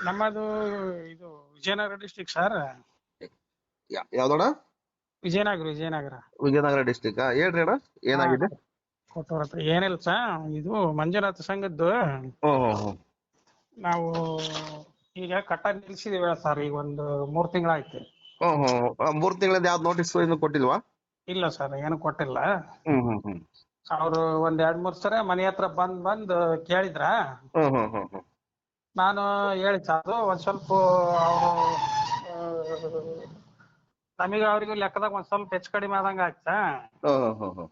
ನಮ್ಮದು ಇದು Vijayanagara district sir ಯಾ- ಯಾವ್ದಣ್ಣ? ವಿಜಯನಗರ ವಿಜಯನಗರ. ವಿಜಯನಗರ ಡಿಸ್ಟಿಕ್ ಹೇಳ್ರಿ ಅಣ್ಣ ಏನಾಗಿದೆ? ಹತ್ರ ಏನಿಲ್ಲ ಸರ್ ಇದು ಮಂಜುನಾಥ ಸಂಘದ್ದು. ನಾವು ಈಗ ಕಟ್ಟ ನಿಲ್ಸಿದೀವಿ ಸರ್ ಈಗ ಒಂದು ಮೂರ್ ತಿಂಗಳಾಯ್ತು ಆ, ಮೂರ್ ತಿಂಗಳದ ಯಾವ್ದು ನೋಟಿಸ್ ಕೊಟ್ಟಿಲ್ವಾ? ಇಲ್ಲ ಸರ್ ಏನು ಕೊಟ್ಟಿಲ್ಲ. ಅವ್ರು ಒಂದ್ ಎರಡ್ ಮೂರ್ ಸರ ಮನೆ ಹತ್ರ ಬಂದ್ ಬಂದ್ ಕೇಳಿದ್ರ? ನಾನು ಹೇಳಿ ಸರ್ ಅದು ಒಂದ್ ಸ್ವಲ್ಪ ಅವರು ನಮಗೆ ಅವ್ರಿಗೂ ಲೆಕ್ಕದಾಗ ಒಂದ್ ಸ್ವಲ್ಪ ಹೆಚ್ಚು ಕಡಿಮೆ ಆದಂಗ ಆಯ್ತಾ ಹ್ಮ್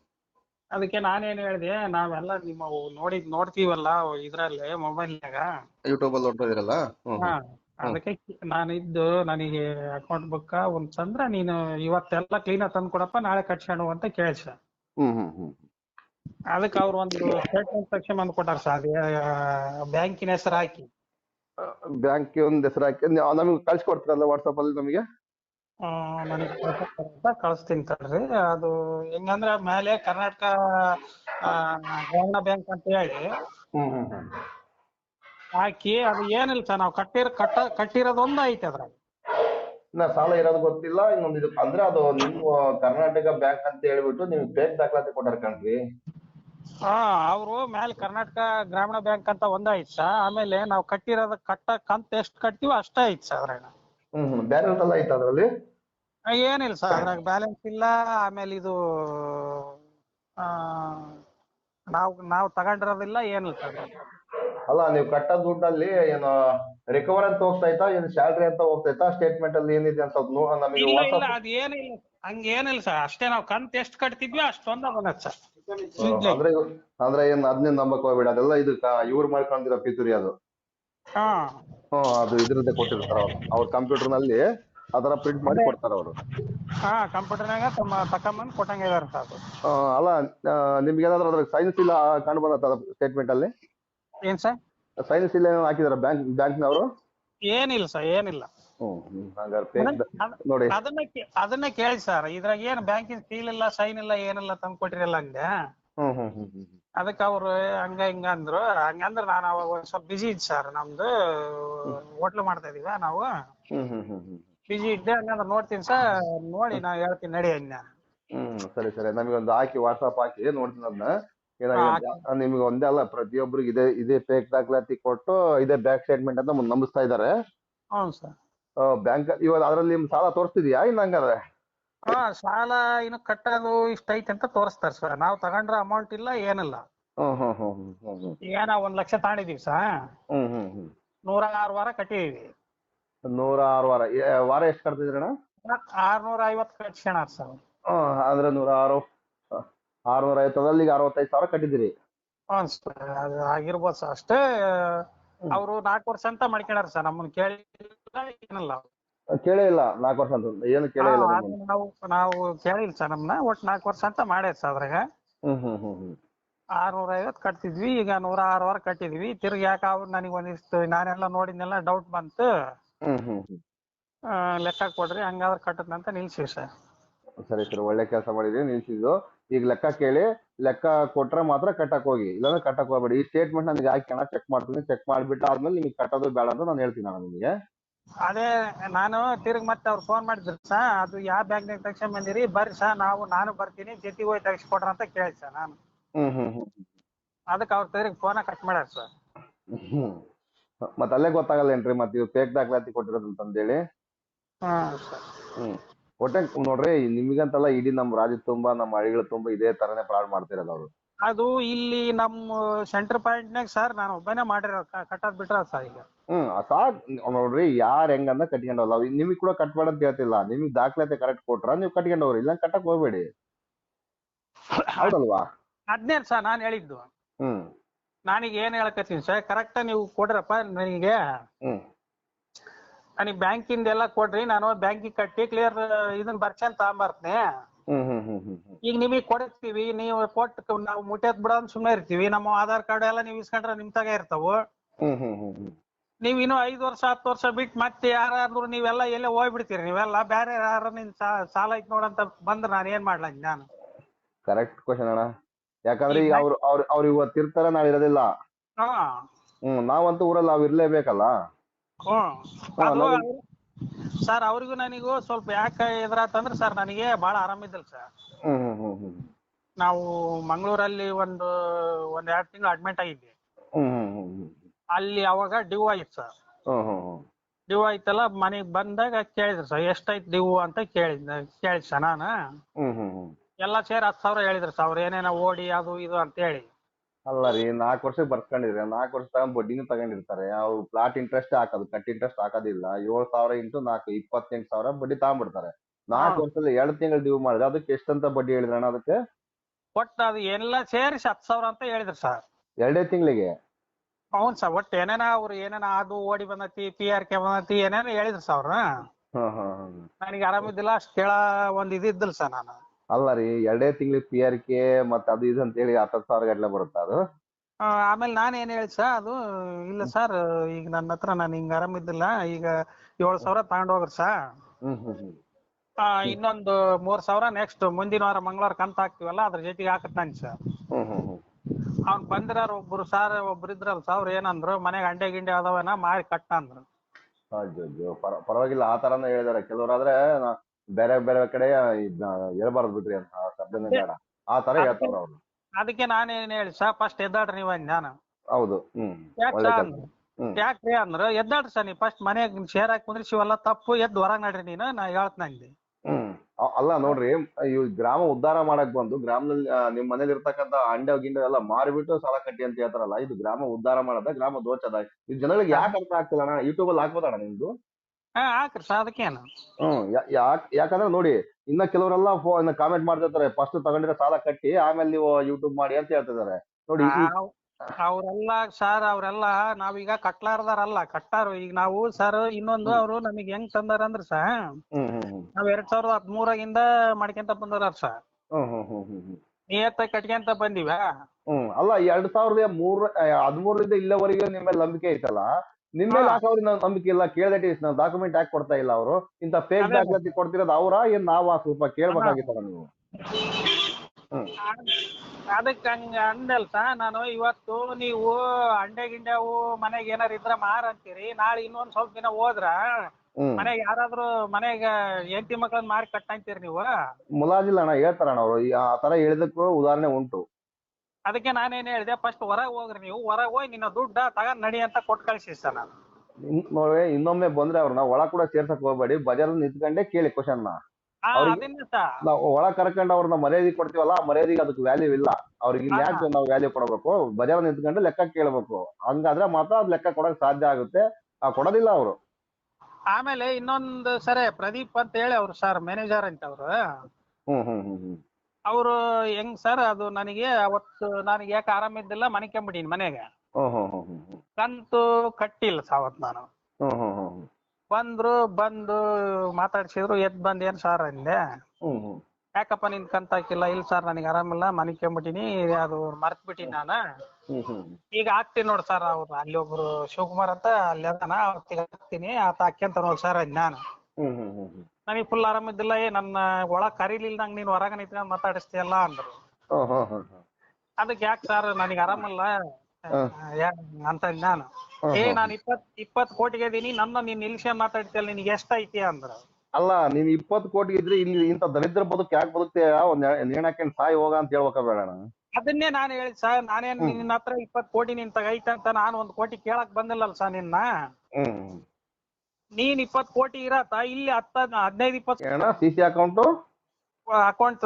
ಅದಕ್ಕೆ ನಾನೇನ್ ಹೇಳಿದೆ ನಾವೆಲ್ಲ ನಿಮ್ಮ ನೋಡಿ ನೋಡ್ತೀವಲ್ಲ ಇದ್ರಲ್ಲಿ ಮೊಬೈಲ್ನಾಗ ಯೂಟ್ಯೂಬ್ ಅಲ್ಲಿ ನೋಡ್ತಾ ಇದೀರಲ್ಲ? ಹಾ ಅದಕ್ಕೆ ನಾನಿದ್ದು ನನಗೆ ಅಕೌಂಟ್ ಬುಕ್ಕ ತಂದ್ರ ನೀನು ಇವತ್ತೆಲ್ಲ ಕ್ಲೀನ್ ತಂದ್ ಕೊಡಪ್ಪ ನಾಳೆ ಕಟ್ಸ್ಕೊಂಡು ಅಂತ ಕೇಳಿ ಸರ್ ಅದಕ್ಕೆ ಅವ್ರು ಒಂದು ಸ್ಟೇಟ್ಮೆಂಟ್ ತಕ್ಷಣ ಬಂದು ಕೊಟ್ಟಾರ ಸರ್ ಬ್ಯಾಂಕಿನ ಹೆಸರು ಹಾಕಿ. ಬ್ಯಾಂಕ್ ಒಂದ್ ಹೆಸರು ಹಾಕಿ ನಮಗೆ ಕಳ್ಸಿಕೊಡ್ತೀರಲ್ಲ ವಾಟ್ಸಪ್ ಅಲ್ಲಿ ನಮಗೆ? ನನಗೆ ಕಳಿಸ್ತೀನಿ ತಡ್ರಿ. ಅದು ಹೆಂಗಂದ್ರೆ ಮೇಲೆ ಕರ್ನಾಟಕ ಗ್ರಾಮೀಣ ಬ್ಯಾಂಕ್ ಅಂತ ಹೇಳಿ ಹಾಕಿ ಅದು ಏನಿಲ್ಲ ಸರ್ ನಾವು ಕಟ್ಟಿರ ಕಟ್ಟ ಕಟ್ಟಿರೋದೊಂದು ಐತೆ ಅದ್ರ ನಾ ಸಾಲ ಇರೋದು ಗೊತ್ತಿಲ್ಲ ಇನ್ನೊಂದು ಇದು ಅಂದ್ರೆ ಅದು ನಿಮ್ಮ ಕರ್ನಾಟಕ ಬ್ಯಾಂಕ್ ಅಂತ ಹೇಳ್ಬಿಟ್ಟು ನಿಮ್ಗೆ ಫೇಕ್ ದಾಖಲಾತಿ ಕೊಟ್ಟಾರ ಕಣ್ರಿ. ಹಾ ಅವ್ರು ಮೇಲೆ ಕರ್ನಾಟಕ ಗ್ರಾಮೀಣ ಬ್ಯಾಂಕ್ ಅಂತ ಒಂದ ಐತ್ ಸರ್ ಆಮೇಲೆ ನಾವು ಕಟ್ಟಿರೋದ ಕಟ್ಟ ಕಂತ ಎಷ್ಟ್ ಕಟ್ತೀವಿ ಅಷ್ಟೇ ಐತ್ ಸರ್ ಅದ್ರಾಗ. ಹ್ಮ್ ಹ್ಮ್ ಬ್ಯಾಲೆನ್ಸ್ ಎಲ್ಲ ಐತ ಅದ್ರಲ್ಲಿ? ಆ, ಏನಿಲ್ಲ ಸರ್ ಅದ್ರಾಗ ಬ್ಯಾಲೆನ್ಸ್ ಇಲ್ಲ ಆಮೇಲೆ ಇದು ಆ ನಾವು ನಾವು ತಗೊಂಡಿರೋದಿಲ್ಲ ಏನಿಲ್ಲ ಸರ್ ಅಲ್ಲ ನೀವು ಕಟ್ಟೋ ದುಡ್ಡಲ್ಲಿ ಏನು ರಿಕವರ್ ಅಂತ ಹೋಗ್ತೈತಾ ಏನು ಸ್ಯಾಲ್ರಿ ಅಂತ ಹೋಗ್ತೈತಾ ಸ್ಟೇಟ್ಮೆಂಟ್ ಅಲ್ಲಿ ಏನಿದೆ ಅಂತ ಸ್ವಲ್ಪ ನೋ- ನಮಗೆ ಇಲ್ಲ ಇಲ್ಲ ಅದ್ ಏನಿಲ್ಲ ಹಂಗೇನಿಲ್ಲ ಸರ್ ಅಷ್ಟೇ ನಾವು ಕಂತ ಎಷ್ಟು ಕಟ್ತಿದ್ವಿ ಅಷ್ಟೊಂದ ಬಂದತ್ ಸರ್ ಅಂದ್ರೆ ಅಂದ್ರೆ ಏನ್ ಅದನ್ನೇ ನಂಬಕ್ ಹೋಗ್ಬೇಡ. ಅದೆಲ್ಲ ಇದು ಇವ್ರು ಮಾಡ್ಕೊಂಡಿರೋ ಪಿತೂರಿ ಅದು. ಹಾ. ಹ್ಮ್ ಅದು ಇದ್ರದ್ದೇ ಕೊಟ್ಟಿರ್ತಾರ ಅವ್ರು. ಅವ್ರ ಕಂಪ್ಯೂಟರ್ನಲ್ಲಿ ಅದರ ಪ್ರಿಂಟ್ ಮಾಡಿ ಕೊಡ್ತಾರ ಅವರು. ಹಾ ಕಂಪ್ಯೂಟರ್ನಾಗ ತಮ್ಮ ತಕೊಂಬಂದ್ ಕೊಟ್ಟಂಗ ಇದಾರೆ ಸರ್ ಅಲ್ಲ ನಿಮ್ಗೆ ಏನಾದ್ರು ಅದ್ರ ಸೈನ್ಸ್ ಇಲ್ಲ ಕಂಡು ಬಂದತ್ತ ಸ್ಟೇಟ್ಮೆಂಟ್ ಅಲ್ಲಿ? ಏನ್ ಸರ್? ಸೈನ್ಸ್ ಇಲ್ಲ ಏನೋ ಹಾಕಿದಾರ ಬ್ಯಾಂಕ್ ನವರು ಏನಿಲ್ಲ ಸರ್ ಏನಿಲ್ಲ. ನೋಡಿ. ಅದನ್ನ ಅದನ್ನ ಕೇಳಿ ಸರ್. ಇದ್ರಾಗ ಏನ್ ಬ್ಯಾಂಕಿನ ಸೀಲ್ ಇಲ್ಲ ಸೈನ್ ಇಲ್ಲ ಏನಿಲ್ಲ ತಂದ್ ಕೊಟ್ಟಿರಲ್ಲ ಹಂಗ ಅದಕ್ಕ ಅವ್ರು ಹಂಗ ಹಿಂಗ ಅಂದ್ರು. ಹಂಗಂದ್ರ ನಾನು ಅವಾಗ ಒಂದ್ ಸ್ವಲ್ಪ ಬಿಜಿ ಇದ್ ಸರ್. ನಮ್ದು ಹೋಟ್ಲ್ ಮಾಡ್ತಾ ಇದೀವ ನಾವು. ಹ್ಮ್ ಹ್ಮ್ ಹ್ಮ್ ಹ್ಮ್. ಬಿಜಿ ಇದ್ದೆ ಹಂಗಂದ್ರ ನೋಡ್ತೀನಿ ಸರ್. ನೋಡಿ ನಾ ಹೇಳ್ತೀನಿ ನಡಿ ಅಂದ ಹ್ಮ್ ಸರಿ ಸರಿ. ನಮಗೆ ಒಂದು ಹಾಕಿ ವಾಟ್ಸಪ್ ಹಾಕಿ ನೋಡ್ತೀನಿ ಅದನ್ನ. ನಿಮ್ಗೆ ಒಂದೇ ಅಲ್ಲ ಪ್ರತಿಯೊಬ್ಬರಿಗೆ ಇದೇ ಇದೇ ಫೇಕ್ ದಾಖಲಾತಿ ಕೊಟ್ಟು ಇದೇ ಬ್ಯಾಂಕ್ ಸ್ಟೇಟ್ಮೆಂಟ್ ಅಂತ ಮುಂದ್ ನಂಬಿಸ್ತಾ ಇದಾರೆ ಹ್ಞೂ ಸರ್. ಬ್ಯಾಂಕ್ ಇವಾಗ ಅದರಲ್ಲಿ ನಿಮ್ ಸಾಲ ತೋರಿಸ್ತಿದ್ಯಾ ಇನ್ನ ಹಂಗಾದ್ರೆ? ಹಾ ಸಾಲ ಇನ್ನು ಕಟ್ಟೋದು ಇಷ್ಟ ಐತೆ ಅಂತ ತೋರಿಸ್ತಾರೆ ಸರ್ ನಾವು ತಗೊಂಡ್ರ ಅಮೌಂಟ್ ಇಲ್ಲ ಏನಿಲ್ಲ. ಹ್ಮ್ ಹ್ಮ್ ಹ್ಮ್ ಹ್ಮ್ ಹ್ಮ್ ಹ್ಮ್. ಈಗ ನಾವು ಒಂದ್ ಲಕ್ಷ ತಗೊಂಡಿದೀವಿ ಸರ್ ಹ್ಮ್ ಹ್ಮ್ ಹ್ಮ್. ನೂರ ಆರು ವಾರ ಕಟ್ಟಿದೀವಿ. ನೂರ ಆರು ವಾರ. ಏ, ವಾರ ಎಷ್ಟು ಕಟ್ತಿದ್ರಣ್ಣ? ಆರ್ನೂರ ಐವತ್ತು ಕಟ್ಸೋಣ ಸರ್ ಹ್ಮ್ ಅಂದ್ರೆ ನೂರ ಆರು ಆರ್ನೂರ ಐವತ್ತರಲ್ಲಿ ಈಗ ಅರವತ್ತೈದು ಸಾವಿರ ಕಟ್ಟಿದ್ದೀರಿ. ಹ್ಞೂ ಸರ್ ಅದು ಆಗಿರ್ಬೋದು ಸರ್ ಅಷ್ಟೇ ಅವರು ನಾಲ್ಕು ವರ್ಷ ಅಂತ ಮಾಡ್ಕೊಂಡಾರ ಸರ್ ನಮ್ಮನ್ನ ಕೇಳಿಲ್ಲ ಏನಿಲ್ಲ. ಕೇಳೇ ಇಲ್ಲ ನಾಲ್ಕು ವರ್ಷ ಅಂತ ಏನು ಕೇಳೇ ಇಲ್ಲ ನಿಮ್ಮನ್ನ. ನಾವು ನಾವು ಕೇಳಿಲ್ಲ ಸರ್ ನಮ್ಮನ್ನ ಒಟ್ಟು ನಾಲ್ಕು ವರ್ಷ ಅಂತ ಮಾಡ್ಯಾರ ಸರ್ ಅದ್ರಾಗ. ಹ್ಮ್ ಹ್ಮ್ ಹ್ಮ್ ಹ್ಮ್. ಆರ್ನೂರ ಐವತ್ತು ಕಟ್ತಿದ್ವಿ ಈಗ ನೂರ ಆರು ವಾರ ಕಟ್ಟಿದ್ವಿ. ತಿರ್ಗಿ ಯಾಕೆ ಅವ್ರು ನನಗೆ ಒಂದಿಷ್ಟು ನಾನೆಲ್ಲ ನೋಡಿದ್ನೆಲ್ಲ ಡೌಟ್ ಬಂತು. ಹ್ಮ್ ಹ್ಮ್ ಹ್ಮ್. ಆ, ಲೆಕ್ಕ ಕೊಡ್ರಿ ಹಂಗಾದ್ರೆ ಕಟ್ಟದ್ನಂತ ನಿಲ್ಸಿವಿ ಸರ್. ಸರಿ ಸರಿ ಒಳ್ಳೆ ಕೆಲಸ ಮಾಡಿದ್ರಿ ನಿಲ್ಸಿದ್ದು. ಈಗ ಲೆಕ್ಕ ಕೇಳಿ ಲೆಕ್ಕ ಕೊಟ್ರೆ ಮಾತ್ರ ಕಟ್ಟಕ್ ಹೋಗಿ. ಇಲ್ಲಾಂದ್ರೆ ಕಟ್ಟಕ್ ಹೋಗ್ಬೇಡಿ. ಈ ಸ್ಟೇಟ್ಮೆಂಟ್ ನನಗೆ ಹಾಕಿ ಹಣ ಚೆಕ್ ಮಾಡ್ತೀನಿ ಚೆಕ್ ಮಾಡ್ಬಿಟ್ಟು ಆದ್ಮೇಲೆ ನಿಮಗೆ ಕಟ್ಟೋದು ಬೇಡ ಅಂತ ನಾನು ಹೇಳ್ತೀನಿ ನಾನು ನಿಮಗೆ. ಅದೇ ನಾನು ತಿರ್ಗಿ ಮತ್ತೆ ಅವ್ರು ಫೋನ್ ಮಾಡಿದ್ರು ಸಾ ಅದು ಯಾವ ಬ್ಯಾಂಕ್ನಾಗ ತಕ್ಷಣ ಬಂದಿರಿ? ಬರ್ರಿ ಸಾ ನಾವು ನಾನು ಬರ್ತೀನಿ ಜೊತೆಗೆ ಹೋಗಿ ತೆಗಿಸ್ಕೊಡ್ರ ಅಂತ ಕೇಳಿ ಸರ್ ನಾನು. ಹ್ಮ್ ಹ್ಮ್ ಹ್ಮ್. ಅದಕ್ಕೆ ಅವ್ರ ತಿರ್ಗಿ ಫೋನ ಕಟ್ ಮಾಡ್ಯಾರ ಸರ್ ಹ್ಮ್. ಮತ್ತೆ ಅಲ್ಲೇ ಗೊತ್ತಾಗಲ್ಲೇನ್ರಿ ಮತ್ತೆ ಇವ್ ಫೇಕ್ ದಾಖಲಾತಿ ಕೊಟ್ಟಿರೋದು ಅಂತಂದೇಳಿ? ಹ್ಮ್ ಸರ್ ಹ್ಮ್. ಒಟ್ಟೆ ನೋಡ್ರಿ ನಿಮ್ಗಂತಲ್ಲ ಇಡೀ ನಮ್ ರಾಜ್ಯ ತುಂಬಾ ನಮ್ಮ ಹಳ್ಳಿಗಳ ತುಂಬಾ ಇದೇ ತರನೇ ಫ್ರಾಡ್ ಮಾಡ್ತಿರೋದು ಅವ್ರು. ಅದು ಇಲ್ಲಿ ನಮ್ಮ ಸೆಂಟರ್ ಪಾಯಿಂಟ್ನಾಗ ಸರ್ ನಾನು ಒಬ್ಬನೇ ಮಾಡಿರೋ ಕಟ್ಟದ್ ಬಿಟ್ರ ಸರ್ ಈಗ. ಹ್ಮ್ ಸಾಕ್ ನೋಡ್ರಿ ಯಾರ್ ಹೆಂಗಂದ ಕಟ್ಕೊಂಡವಲ್ಲ ನಿಮಗ್ ಕೂಡ ಕಟ್ಬೇಡ ಅಂತ ಹೇಳ್ತಿಲ್ಲ. ನಿಮಗ್ ದಾಖಲಾತಿ ಕರೆಕ್ಟ್ ಕೊಟ್ರ ನೀವು ಕಟ್ಕೊಂಡ್ ಹೋಗ್ರಿ ಇಲ್ಲ ಕಟ್ಟಕ್ ಹೋಗ್ಬೇಡಿ. ಹೌದಲ್ವಾ? ಹದಿನೈದು ಸರ್ ನಾನು ಹೇಳಿದ್ದು. ಹ್ಮ್. ನಾನೀಗ ಏನ್ ಹೇಳಕತ್ತೀನಿ ಸರ್ ಕರೆಕ್ಟ್ ನೀವು ಕೊಡ್ರಪ್ಪ ನನಗೆ. ಹ್ಮ್. ನನಗೆ ಬ್ಯಾಂಕಿಂದ ಎಲ್ಲ ಕೊಡ್ರಿ ನಾನು ಬ್ಯಾಂಕಿಗೆ ಕಟ್ಟಿ ಕ್ಲಿಯರ್ ಇದನ್ನ ಬರ್ಸ್ಕೊಂಡ್ ತಗೊಂಬರ್ತೀನಿ. ಹ್ಮ್ ಹ್ಮ್ ಹ್ಮ್ ಹ್ಮ್ ಹ್ಮ್. ಈಗ ನಿಮಗೆ ಕೊಡ್ತೀವಿ ನೀವು ಕೊಟ್ಟು ನಾವು ಮುಟ್ಟೆತ್ ಬಿಡೋದ್ ಸುಮ್ಮನೆ ಇರ್ತೀವಿ. ನಮ್ಮ ಆಧಾರ್ ಕಾರ್ಡ್ ಎಲ್ಲ ನೀವು ಇಸ್ಕೊಂಡ್ರೆ ನಿಮ್ ತಗ ಇರ್ತಾವು. ಹ್ಮ್ ಹ್ಮ್ ಹ್ಮ್ ಹ್ಮ್. ನೀವ್ ಇನ್ನು ಐದ್ ವರ್ಷ ಹತ್ತು ವರ್ಷ ಬಿಟ್ಟು ಮತ್ತೆ ಯಾರಾದ್ರೂ ನೀವೆಲ್ಲ ಎಲ್ಲೇ ಹೋಗ್ಬಿಡ್ತೀರಿ? ನೀವೆಲ್ಲ ಬೇರೆ ಯಾರ ನಿನ್ ಸಾಲ ಐತ್ ನೋಡಂತ ಬಂದ್ರ ನಾನು ಏನ್ ಮಾಡ್ಲಂಗ್ ನಾನು? ಕರೆಕ್ಟ್ ಕ್ವಶನ್ ಅಣ್ಣ. ಯಾಕಂದ್ರೆ ಈಗ ಅವ್ರು ಅವ್ರು ಅವ್ರು ಇವತ್ತು ಇರ್ತಾರ ನಾವ್ ಇರೋದಿಲ್ಲ. ಹಾ. ಹ್ಮ್ ನಾವಂತೂ ಊರಲ್ಲಿ ನಾವ್ ಇರ್ಲೇಬೇಕಲ್ಲ? ಹಾ. ಸರ್ ಅವ್ರಿಗೂ ನನಗೂ ಸ್ವಲ್ಪ ಯಾಕೆ ಎದುರಾತಂದ್ರೆ ಸರ್ ನನಗೆ ಬಹಳ ಆರಾಮಿದ್ದಿಲ್ಲ ಸರ್. ಹ್ಮ್ ಹ್ಮ್ ಹ್ಮ್ ಹ್ಮ್. ನಾವು ಮಂಗಳೂರಲ್ಲಿ ಒಂದು ಒಂದ್ ಎರಡ್ ತಿಂಗಳು ಅಡ್ಮಿಟ್ ಆಗಿದ್ವಿ. ಹ್ಮ್ ಹ್ಮ್ ಹ್ಮ್ ಹ್ಮ್. ಅಲ್ಲಿ ಅವಾಗ ಡ್ಯೂ ಆಯ್ತು ಸರ್. ಹ್ಮ್ ಹ್ಮ್ ಹ್ಮ್ ಡ್ಯೂ ಆಯ್ತಲ್ಲ ಮನೆಗೆ ಬಂದಾಗ ಕೇಳಿದ್ರು ಸರ್ ಎಷ್ಟಾಯ್ತು ಡ್ಯೂ ಅಂತ ಕೇಳಿದ್ ಕೇಳಿದ್ ಸರ್ ನಾನು? ಹ್ಮ್ ಹ್ಮ್ ಹ್ಮ್. ಎಲ್ಲ ಸೇರಿ ಹತ್ತು ಸಾವಿರ ಹೇಳಿದ್ರು ಸರ್ ಅವ್ರು ಏನೇನೋ ಓಡಿ ಅದು ಇದು ಅಂತ ಹೇಳಿ. ಅಲ್ಲ ರೀ ನಾಲ್ಕು ವರ್ಷಕ್ಕೆ ಬರ್ಕೊಂಡಿದ್ರೆ ನಾಲ್ಕು ವರ್ಷ ತಗೊಂಡ್ ಬಡ್ಡಿನೂ ತಗೊಂಡಿರ್ತಾರೆ. ಅವ್ರು ಪ್ಲಾಟ್ ಇಂಟ್ರೆಸ್ಟ್ ಹಾಕೋದು ಕಟ್ ಇಂಟ್ರೆಸ್ಟ್ ಹಾಕೋದಿಲ್ಲ. ಏಳು ಸಾವಿರ ಇಂಟು ನಾಲ್ಕು ಇಪ್ಪತ್ತೆಂಟು ಸಾವಿರ ಬಡ್ಡಿ ತಗೊಂಡ್ಬಿಡ್ತಾರೆ. ನಾಲ್ಕು. ವರ್ಷದಲ್ಲಿ ಎರಡು ತಿಂಗಳು ಡ್ಯೂ ಮಾಡಿದ್ರೆ ಅದಕ್ಕೆ ಎಷ್ಟಂತ ಬಡ್ಡಿ ಹೇಳಿದ್ರಣ್ಣ ಅದಕ್ಕೆ? ಒಟ್ಟು ಅದು ಎಲ್ಲ ಸೇರಿಸಿ ಹತ್ತು ಸಾವಿರ ಅಂತ ಹೇಳಿದ್ರು ಸರ್. ಎರಡೇ ತಿಂಗಳಿಗೆ? ಹೌನ್ ಸರ್ ಒಟ್ಟ ಏನೇನ ಅವ್ರು ಏನೇನ ಅದು ಓಡಿ ಬಂದತಿ ಪಿ ಆರ್ ಕೆ ಬಂದತಿ ಏನೇನ ಹೇಳಿದ್ರು ಸರ್ ಅವ್ರ. ಹಾ ನನಗೆ ಆರಾಮಿದ್ದಿಲ್ಲ ಅಷ್ಟ್ ಕೇಳ ಒಂದ್ ಇದಿದ್ದಿಲ್ಲ ಸರ್ ನಾನು. ಅಲ್ಲ ರೀ ಎರಡೇ ತಿಂಗಳ ಪಿ ಆರ್ ಕೆ ಮತ್ತ ಅದು ಇದು ಅಂತ ಹೇಳಿ ಹತ್ತತ್ತು ಸಾವಿರ ಬರುತ್ತ ಅದು? ಆ, ಆಮೇಲೆ ನಾನು ಏನ್ ಹೇಳಿ ಸರ್ ಅದು ಇಲ್ಲ ಸರ್ ಈಗ ನನ್ನ ಹತ್ರ ನಾನು ಹಿಂಗ ಆರಾಮಿದ್ದಿಲ್ಲ ಈಗ ಏಳ್ ಸಾವಿರ ತಗೊಂಡ್ ಹೋಗ್ರಿ ಸರ್ ಹ್ಮ್ ಆ, ಇನ್ನೊಂದು ಮೂರ್ ಸಾವಿರ ನೆಕ್ಸ್ಟ್ ಮುಂದಿನ ವಾರ ಮಂಗಳವಾರ ಕಂತ ಹಾಕ್ತಿವಲ್ಲ ಅದ್ರ ಜೊತೆಗೆ ಹಾಕತ್ ನಾನು ಸರ್ ಹ್ಮ್ ಹ್ಮ್ ಹ್ಮ್. ಅವ್ನ್ ಬಂದಿರಾರ ಒಬ್ರು ಸಾರ್ ಒಬ್ರು ಇದ್ರಲ್ಲ ಸರ್ ಅವ್ರು ಏನಂದ್ರು ಮನೆಗೆ ಅಂಡೆ ಗಿಂಡೆ ಅದಾವನ ಮಾರಿ ಕಟ್ಟ ಅಂದ್ರು. ಅಯ್ಯೋ ಪರ ಪರವಾಗಿಲ್ಲ ಆ ತರಾನೇ ಹೇಳಿದಾರೆ. ಕೆಲವರಾದ್ರೆ ನಾ- ಬೇರೆ ಬೇರೆ ಕಡೆ ಇದ್ನ ಹೇಳ್ಬಾರ್ದು ಬಿಡ್ರಿ ಅಂತ ಆ ಶಬ್ದನೇ ಬೇಡ. ಆ ತರ ಹೇಳ್ತಾರ ಅವ್ರು. ಅದಕ್ಕೆ ನಾನೇನ್ ಹೇಳಿ ಸರ್ ಫಸ್ಟ್ ಎದ್ದಾಡ್ರಿ ನೀವ್ ಅಂದ್ ನಾನು. ಹೌದು ಹ್ಮ್ ಯಾಕ್ ಒಳ್ಳೆ ಸರ್ ಕೆಲ್ಸ. ಅಂದ್ರು ಹ್ಮ್. ಯಾಕ್ರಿ ಅಂದ್ರ ಎದ್ದಾಡ್ರಿ ಸರ್ ನೀ ಫಸ್ಟ್ ಮನ್ಯಾಗ ಶೇರ್ ಹಾಕಿ ಕುಂದ್ರಿಸಿವಲ್ಲ ತಪ್ಪು ಎದ್ದು ಹೊರಗ್ ನಡ್ರಿ ನೀನು ನಾ ಹೇಳ್ತೀನಿ ಅಂದೆ. ಅಲ್ಲ ನೋಡ್ರಿ ಇವ್ ಗ್ರಾಮ ಉದ್ಧಾರ ಮಾಡಕ್ ಬಂದು ಗ್ರಾಮದಲ್ಲಿ ನಿಮ್ ಮನೇಲಿ ಇರ್ತಕ್ಕಂತ ಅಂಡ ಗಿಂಡ ಎಲ್ಲ ಮಾರಿಬಿಟ್ಟು ಸಾಲ ಕಟ್ಟಿ ಅಂತ ಹೇಳ್ತಾರಲ್ಲ ಇದು ಗ್ರಾಮ ಉದ್ಧಾರ ಮಾಡದ ಗ್ರಾಮ ದೋಚದ. ಇದು ಜನಗಳಿಗೆ ಯಾಕೆ ಅರ್ಥ ಆಗ್ತಿಲ್ಲ ಅಣ್ಣ? ಯೂಟ್ಯೂಬ್ ಅಲ್ಲಿ ಹಾಕ್ಬೋದಣ್ಣ ನಿಮ್ದು? ಹಾಕ್ರಿ ಅದಕ್ಕೇನು ಹ್ಮ್ ಯಾಕಂದ್ರೆ ನೋಡಿ ಇನ್ನ ಕೆಲವರೆಲ್ಲ ಫೋನ್ ಕಾಮೆಂಟ್ ಮಾಡ್ತಿರ್ತಾರೆ ಫಸ್ಟ್ ತಗೊಂಡಿರೋ ಸಾಲ ಕಟ್ಟಿ ಆಮೇಲೆ ನೀವು ಯೂಟ್ಯೂಬ್ ಮಾಡಿ ಅಂತ ಹೇಳ್ತಿದ್ದಾರೆ. ನೋಡಿ ಈ- ಅವ್ರೆಲ್ಲ ಸರ್ ಅವ್ರೆಲ್ಲ ನಾವೀಗ ಕಟ್ಲಾರ್ದಾರಲ್ಲ ಕಟ್ಟಾರು. ಈಗ ನಾವು ಸರ್ ಇನ್ನೊಂದು ಅವ್ರು ನಮಗ್ ಹೆಂಗ್ ತಂದಾರ ಅಂದ್ರ ಸರ್ ನಾವ್ ಎರಡ್ ಸಾವಿರದ ಹದ್ಮೂರಾಗಿಂದ ಮಾಡ್ಕೊಂತ ಬಂದಾರ ಸರ್ ನಿಯತ್ತ ನಿಯತ್ತಾಗಿ ಕಟ್ಕೊಂತ ಬಂದಿವ? ಹ್ಮ್ ಅಲ್ಲ ಎರಡ್ ಸಾವಿರದ ಮೂರ್ ಹದ್ಮೂರಿಂದ ಇಲ್ಲವರೆಗೂ ನಿಮ್ಮ ಮೇಲೆ ನಂಬಿಕೆ ಐತಲ್ಲ? ನಿಮ್ಮ ಮೇಲೆ ನಂಬಿಕೆ ಇಲ್ಲ? ಕೇಳ್ದಟಿ ನಾವು ಡಾಕ್ಯುಮೆಂಟ್ ಯಾಕೆ ಕೊಡ್ತಾ ಇಲ್ಲ ಅವರು? ಇಂತ ಫೇಕ್ ಡಾಕ್ಯುಮೆಂಟ್ ದಾಖಲಾತಿ ಕೊಡ್ತಿರೋದು ಅವರ? ಏನ್ ನಾವ? ಸ್ವಲ್ಪ ಕೇಳ್ಬೇಕಾಗಿತ್ತಲ್ಲ ನೀವು? ಅದಕ್ಕೆ ಹಂಗ ಅಂದಲ್ ನಾನು ಇವತ್ತು ನೀವು ಅಂಡೆ ಗಿಂಡ್ಯಾವು ಮನೆಗೆ ಏನಾರ ಇದ್ರ ಮಾರ ಅಂತೀರಿ ನಾಳೆ ಇನ್ನೊಂದ್ ಸ್ವಲ್ಪ ದಿನ ಹೋದ್ರ ಮನೆಗೆ ಯಾರಾದ್ರೂ ಮನೆಗ ಹೆಂಡತಿ ಮಕ್ಕಳನ್ನ ಮಾರಿ ಕಟ್ಟಂತೀರಿ ನೀವು? ಮುಲಾಜಿಲ್ಲ ಅಣ್ಣ ಹೇಳ್ತಾರ ಅಣ್ಣ ಅವರು. ಆ ತರ ಹೇಳಿದಕ್ಕೂ ಉದಾಹರಣೆ ಉಂಟು. ಅದಕ್ಕೆ ನಾನೇನ್ ಹೇಳಿದೆ ಫಸ್ಟ್ ಹೊರಗ್ ಹೋಗ್ರಿ ನೀವು. ಹೊರಗ್ ಹೋಗಿ ನಿನ್ನ ದುಡ್ಡ ತಗೊಂಡ್ ನಡಿ ಅಂತ ಕೊಟ್ಟು ಕಳ್ಸಿ ಸರ್ ನಾನು. ನೋಡಿ ಇನ್ನೊಮ್ಮೆ ಬಂದ್ರೆ ಅವ್ರನ್ನ ಒಳ ಕೂಡ ಸೇರ್ಸಕ್ ಹೋಗ್ಬೇಡಿ. ಬಜಾರ್ ನಿಂತ್ಕೊಂಡೆ ಕೇಳಿ ಕ್ವಶನ್ ನಾವು ಒಳ ಕರ್ಕೊಂಡು ಅವ್ರನ್ನ ಮರ್ಯಾದೆ ಕೊಡ್ತೀವಲ್ಲ ಆ ಮರ್ಯಾದೆಗೆ ಅದಕ್ಕೆ ವ್ಯಾಲ್ಯೂ ಇಲ್ಲ. ಅವ್ರಿಗೆ ಇಲ್ಲಿ ಯಾಕೆ ನಾವು ವ್ಯಾಲ್ಯೂ ಕೊಡಬೇಕು? ಬಜಾರ್ ನಿಂತ್ಕೊಂಡು ಲೆಕ್ಕ ಕೇಳಬೇಕು. ಹಂಗಾದ್ರೆ ಮಾತ್ರ ಅದ್ ಲೆಕ್ಕ ಕೊಡಕ್ ಸಾಧ್ಯ ಆಗುತ್ತೆ. ಆ ಕೊಡೋದಿಲ್ಲ ಅವರು. ಆಮೇಲೆ ಇನ್ನೊಂದು ಸರಿ ಪ್ರದೀಪ್ ಅಂತ ಹೇಳಿ ಅವ್ರು ಸರ್ ಮ್ಯಾನೇಜರ್ ಅಂತ ಅವ್ರು. ಹ್ಮ್ ಹ್ಮ್ ಹ್ಮ್ ಹ್ಮ್. ಅವ್ರು ಹೆಂಗ್ ಸರ್ ಅದು ನನಗೆ ಅವತ್ತು ನನಗೆ ಯಾಕೆ ಆರಾಮಿದ್ದಿಲ್ಲ ಮನಿಕೊಂಬಿಟ್ಟೀನಿ ಮನೆಗೆ. ಹ್ಮ್ ಹ್ಮ್ ಹ್ಮ್ ಹ್ಮ್ ಹ್ಮ್. ಕಂತು ಕಟ್ಟಿಲ್ಲ ಸಾವತ್ ನಾನು. ಹ್ಮ್ ಹ್ಮ್ ಹ್ಮ್ ಹ್ಮ್. ಬಂದ್ರು ಬಂದು ಮಾತಾಡ್ಸಿದ್ರು ಎದ್ ಬಂದ್ ಏನ್ ಸರ್ ಅಂದೆ. ಹ್ಮ್ ಹ್ಮ್. ಯಾಕಪ್ಪ ನಿನ್ ಕಂತ ಹಾಕಿಲ್ಲ? ಇಲ್ಲ ಸರ್ ನನಗೆ ಆರಾಮಿಲ್ಲ ಮನಿಕೊಂಬಿಟ್ಟಿನಿ ಅದು ಮರ್ತ್ ಬಿಟ್ಟಿನಿ ನಾನು. ಹ್ಮ್ ಹ್ಮ್. ಈಗ ಹಾಕ್ತೀನಿ ನೋಡಿ ಸರ್ ಅವ್ರ ಅಲ್ಲಿ ಒಬ್ರು ಶಿವಕುಮಾರ್ ಅಂತ ಅಲ್ಲಿ ಅದಾನ ಅವ್ರಿಗೆ ಹಾಕ್ತೀನಿ ಆತ ಹಾಕ್ಯಂತ ನೋಡಿ ಸರ್ ಅಂದ್ ನಾನು. ಹ್ಮ್ ಹ್ಮ್ ಹ್ಮ್ ಹ್ಮ್. ನನಗೆ ಫುಲ್ ಆರಾಮಿದ್ದಿಲ್ಲ ಏ ನನ್ನ ಒಳಗ್ ಕರೀಲಿಲ್ದಂಗ ನೀನ್ ಹೊರಗ ನಿಂತ್ಕೊಂಡ್ ಮಾತಾಡಿಸ್ತೀಯಲ್ಲ ಅಂದ್ರು. ಅದಕ್ ಯಾಕ್ ಸಾರ್ ಅದಕ್ಕೆ ಯಾಕೆ ಸರ್ ನನಗೆ ಆರಾಮಲ್ಲ? ಅಂತ ಅಂದ್ ನಾನು. ಏ ನಾನ್ ಇಪ್ಪತ್ ಇಪ್ಪತ್ ಕೋಟಿಗೆ ಇದೀನಿ ನನ್ನ ನೀನ್ ನಿಲ್ಸ್ಕೊಂಡ್ ಮಾತಾಡ್ತೀಯಲ್ಲ ನಿನಗೆ ಎಷ್ಟ್ ಐತಿ ಅಂದ್ರ. ಅಲ್ಲ ನೀನ್ ಇಪ್ಪತ್ ಕೋಟಿ ಇದ್ರೆ ಇಲ್ಲಿ ಇಂತ ದರಿದ್ರ ಬದುಕು ಯಾಕೆ ಬದುಕ್ತೀಯ ಒಂದ್ ನೇಣ್ ಹಾಕೊಂಡ್ ಸಾಯಿ ಹೋಗ ಅಂತ ಹೇಳ್ಬೇಕ ಬೇಡ ಅದನ್ನೇ ನಾನು ಹೇಳಿದ್ ಸರ್ ನಾನೇನ್. ನಿನ್ನ ಹತ್ರ ಇಪ್ಪತ್ ಕೋಟಿ ನಿನ್ ತಗ ಐತೆ ಅಂತ ನಾನು ಒಂದ್ ಕೋಟಿ ಕೇಳಕ್ ಬಂದಿಲ್ಲಲ್ಲ ಸರ್ ನಿನ್ನ. ನೀನ್ ಇಪ್ಪತ್ ಕೋಟಿ ಇರತ್ತ ಇಲ್ಲಿ ಹತ್ತ ಹದಿನೈದು ಇಪ್ಪತ್ತು ಸಿ ಸಿ ಅಕೌಂಟ್ ಅಕೌಂಟ್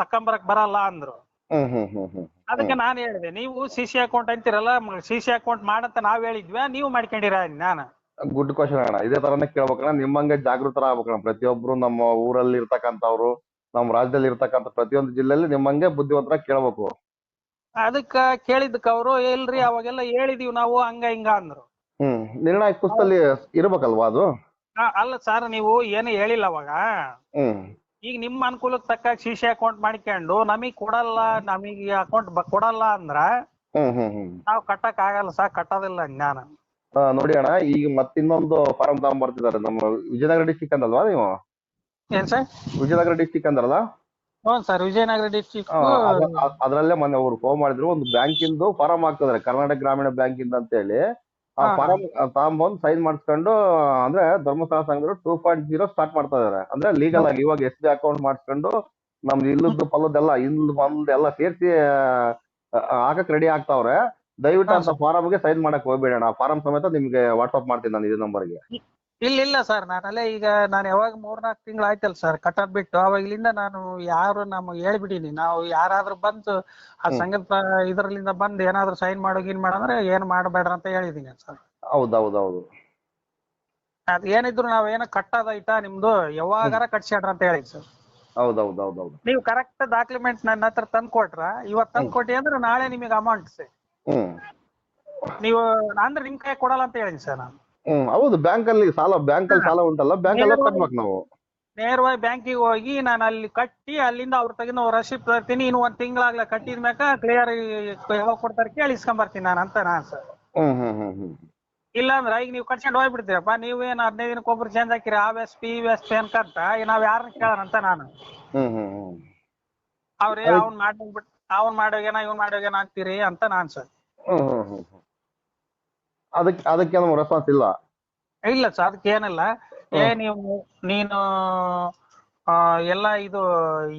ತಕೊಂಬರಕ್ ಬರಲ್ಲ ಅಂದ್ರು. ಅದಕ್ಕೆ ನಾನು ಹೇಳಿದೆ ನೀವು ಸಿ ಸಿ ಅಕೌಂಟ್ ಅಂತೀರಲ್ಲ ಸಿ ಸಿ ಅಕೌಂಟ್ ಮಾಡಂತ ನಾವ್ ಹೇಳಿದ್ವಿ ನೀವು ಮಾಡ್ಕೊಂಡಿರ ನಾನು. ಗುಡ್ ಕ್ವಶನ್ ಅಣ್ಣ. ಇದೇ ತರನೇ ಕೇಳ್ಬೇಕಣ್ಣ ನಿಮ್ಮಂಗೆ ಜಾಗೃತರ ಆಗ್ಬೇಕಣ್ಣ ಪ್ರತಿಯೊಬ್ರು ನಮ್ಮ ಊರಲ್ಲಿ ಇರ್ತಕ್ಕಂಥವ್ರು ನಮ್ಮ ರಾಜ್ಯದಲ್ಲಿ ಇರ್ತಕ್ಕಂಥ ಪ್ರತಿಯೊಂದು ಜಿಲ್ಲೆಯಲ್ಲಿ ನಿಮ್ಮಂಗೆ ಬುದ್ಧಿವಂತರ ಕೇಳ್ಬೇಕು. ಅದಕ್ಕ ಕೇಳಿದ್ದಕ್ಕ ಅವರು ಇಲ್ರಿ ಅವಾಗೆಲ್ಲ ಹೇಳಿದೀವಿ ನಾವು ಹಂಗ ಹಿಂಗ ಅಂದ್ರು. ಹ್ಮ್. ನಿರ್ಣಯ ಪುಸ್ತಕದಲ್ಲಿ ಇರ್ಬೇಕಲ್ವಾ ಅದು? ಆ, ಅಲ್ಲ ಸರ್ ನೀವು ಏನು ಹೇಳಿಲ್ಲ ಅವಾಗ. ಹ್ಮ್. ಈಗ ನಿಮ್ಮ ಅನುಕೂಲಕ್ಕೆ ತಕ್ಕ ಸಿ ಸಿ ಅಕೌಂಟ್ ಮಾಡ್ಕೊಂಡು ನಮಗ್ ಕೊಡಲ್ಲ ನಮಗ್ ಅಕೌಂಟ್ ಕೊಡಲ್ಲ ಅಂದ್ರ ಹ್ಮ್ ಹ್ಮ್ ಹ್ಮ್. ನಾವ್ ಕಟ್ಟಕ್ ಆಗಲ್ಲ ಸರ್ ಕಟ್ಟೋದಿಲ್ಲ ಜ್ಞಾನ. ಆ, ನೋಡಿ ಅಣ್ಣ ಈಗ ಮತ್ತಿನ್ನೊಂದು ಫಾರಂ ತಗೊಂಡ್ಬರ್ತಿದ್ದಾರೆ ನಮ್ಮ ವಿಜಯನಗರ ಡಿಸ್ಟಿಕ್ ಅಂದಲ್ವಾ ನೀವು? ಏನ್ ಸರ್? ವಿಜಯನಗರ ಡಿಸ್ಟಿಕ್ ಅಂದ್ರಲ್ಲ? ಹ್ಞೂ ಸರ್ ವಿಜಯನಗರ ಡಿಸ್ಟಿಕ್ ಆ, ಅದ್ರಲ್ಲೇ ಮೊನ್ನೆ ಅವ್ರು ಫೋನ್ ಮಾಡಿದ್ರು ಒಂದು ಬ್ಯಾಂಕಿಂದು ಫಾರಂ ಹಾಕ್ತಿದಾರೆ ಕರ್ನಾಟಕ ಗ್ರಾಮೀಣ ಬ್ಯಾಂಕಿಂದ ಅಂತ ಹೇಳಿ ಆ ಫಾರಂ ತಗೊಂಬಂದು ಸೈನ್ ಮಾಡಿಸ್ಕೊಂಡು ಅಂದ್ರೆ ಧರ್ಮಸ್ಥಳ ಸಂಘದವರು ಟೂ ಪಾಯಿಂಟ್ ಜೀರೋ ಸ್ಟಾರ್ಟ್ ಮಾಡ್ತಾ ಇದಾರೆ ಅಂದ್ರೆ ಲೀಗಲ್ ಆಗಿ ಇವಾಗ ಎಸ್ ಬಿ ಅಕೌಂಟ್ ಮಾಡಿಸ್ಕೊಂಡು ನಮ್ದು ಇಲ್ಲದ್ದು ಪಲ್ಲದೆಲ್ಲ ಇಲ್ಲದ ಬಂದ್ ಎಲ್ಲ ಸೇರಿಸಿ ಹಾಕಕ್ ರೆಡಿ ಆಗ್ತಾವ್ರೆ. ದಯವಿಟ್ಟು ಅಂತ ಫಾರಂಗೆ ಸೈನ್ ಮಾಡಕ್ ಹೋಗ್ಬೇಡಣ ಫಾರಂ ಸಮೇತ ನಿಮ್ಗೆ ವಾಟ್ಸ್ಆಪ್ ಮಾಡ್ತೀನಿ ನಾನು ಇದೇ ನಂಬರ್ಗೆ ಇಲ್ಲ ಇಲ್ಲ ಸರ್ ಅಲ್ಲೇ ಈಗ ನಾನು ಯಾವಾಗ ಮೂರ್ನಾಲ್ಕು ತಿಂಗಳು ಆಯ್ತಲ್ಲ ಸರ್ ಕಟ್ಟೋದ್ ಬಿಟ್ಟು ಅವಾಗ್ಲಿಂದ ನಾನು ಯಾರು ನಮಗೆ ಹೇಳ್ಬಿಟ್ಟಿನಿ ನಾವು ಯಾರಾದ್ರೂ ಬಂದು ಆ. ಸಂಘದ ಪ- ಇದ್ರಲಿಂದ ಬಂದು ಏನಾದ್ರು ಸೈನ್ ಮಾಡೋ ಗೀನ್ ಮಾಡಂದ್ರೆ ಏನ್ ಮಾಡಬೇಡ್ರ ಅಂತ ಹೇಳಿದಿನಿ ಸರ್ ಹೌದೌದೌದು. ಅದ್ ಏನಿದ್ರು ನಾವ್ ಏನೋ ಕಟ್ಟೋದೈತಾ ನಿಮ್ದು? ಯಾವಾಗಾರ ಕಟ್ಸ್ಯಾಡ್ರ ಅಂತ ಹೇಳಿ ಸರ್ ಹೌದೌದೌದೌದು. ನೀವು ಕರೆಕ್ಟ್ ಡಾಕ್ಯುಮೆಂಟ್ ನನ್ನ ಹತ್ರ ತಂದು ಕೊಟ್ರ ಇವತ್ತು ತಂದು ಕೊಟ್ಟಿ ಅಂದ್ರೆ ನಾಳೆ ನಿಮಗೆ ಅಮೌಂಟ್ ಸರ್ ಹ್ಮ್. ನೀವು ಅಂದ್ರೆ ನಿಮ್ ಕೈ ಕೊಡಲ್ಲ ಅಂತ ಹೇಳಿ ಸರ್ ನಾನು. ಹ್ಮ್ ಹೌದು ಬ್ಯಾಂಕ್ ಅಲ್ಲಿ ಸಾಲ ಬ್ಯಾಂಕ್ ಅಲ್ಲಿ ಸಾಲ ಉಂಟಲ್ಲ ಬ್ಯಾಂಕ್ ಅಲ್ಲಿ ಕಟ್ಬೇಕು ನಾವು. ನೇರವಾಗಿ ಬ್ಯಾಂಕಿಗೆ ಹೋಗಿ ನಾನು ಅಲ್ಲಿ ಕಟ್ಟಿ ಅಲ್ಲಿಂದ ಅವ್ರ ತಗಿನ ರಶೀಪ್ ತರ್ತೀನಿ ಇನ್ನು ಒಂದ್ ತಿಂಗಳಾಗ್ಲ ಕಟ್ಟಿದ ಮ್ಯಾಕ ಕ್ಲಿಯರ್ ಯಾವಾಗ ಕೊಡ್ತಾರೆ ಕೇಳಿ ಇಸ್ಕೊಂಬರ್ತೀನಿ ನಾನು ಅಂತ ನಾನು ಸರ್ ಹ್ಮ್ ಹ್ಮ್ ಹ್ಮ್ ಹ್ಮ್. ಇಲ್ಲ ಅಂದ್ರೆ ಈಗ ನೀವು ಕಟ್ಸ್ಕೊಂಡು ಹೋಗ್ಬಿಡ್ತೀರಪ್ಪ ನೀವೇನು ಹದಿನೈದು ದಿನಕ್ಕೆ ಒಬ್ರು ಚೇಂಜ್ ಹಾಕಿರಿ ಆ ಎಸ್ ಪಿ ಎಸ್ ಪಿ ಅನ್ಕಂತ ನಾವ್ ಯಾರನ್ನ ಕೇಳೋಣ ಅಂತ ನಾನು. ಹ್ಮ್ ಹ್ಮ್ ಹ್ಮ್. ಅವ್ರೇ ಅವ್ನ್ ಮಾಡ್ಬಿಟ್ಟು ಅವ್ನ್ ಮಾಡೋಗೇನ ಇವ್ನ್ ಮಾಡೋಗೇನ ಅಂತೀರಿ ಅಂತ ನಾನ್ ಸರ್ ಹ್ಮ್ ಹ್ಮ್ ಹ್ಮ್ ಹ್ಮ್. ಅದಕ್ಕೆ ಅದಕ್ಕೆ ನಮ್ಗೆ ರೆಸ್ಪಾನ್ಸ್ ಇಲ್ಲ. ಇಲ್ಲ ಸರ್ ಅದಕ್ಕೆ ಏನಿಲ್ಲ. ಏ ನೀವು ನೀನು ಆ, ಎಲ್ಲ ಇದು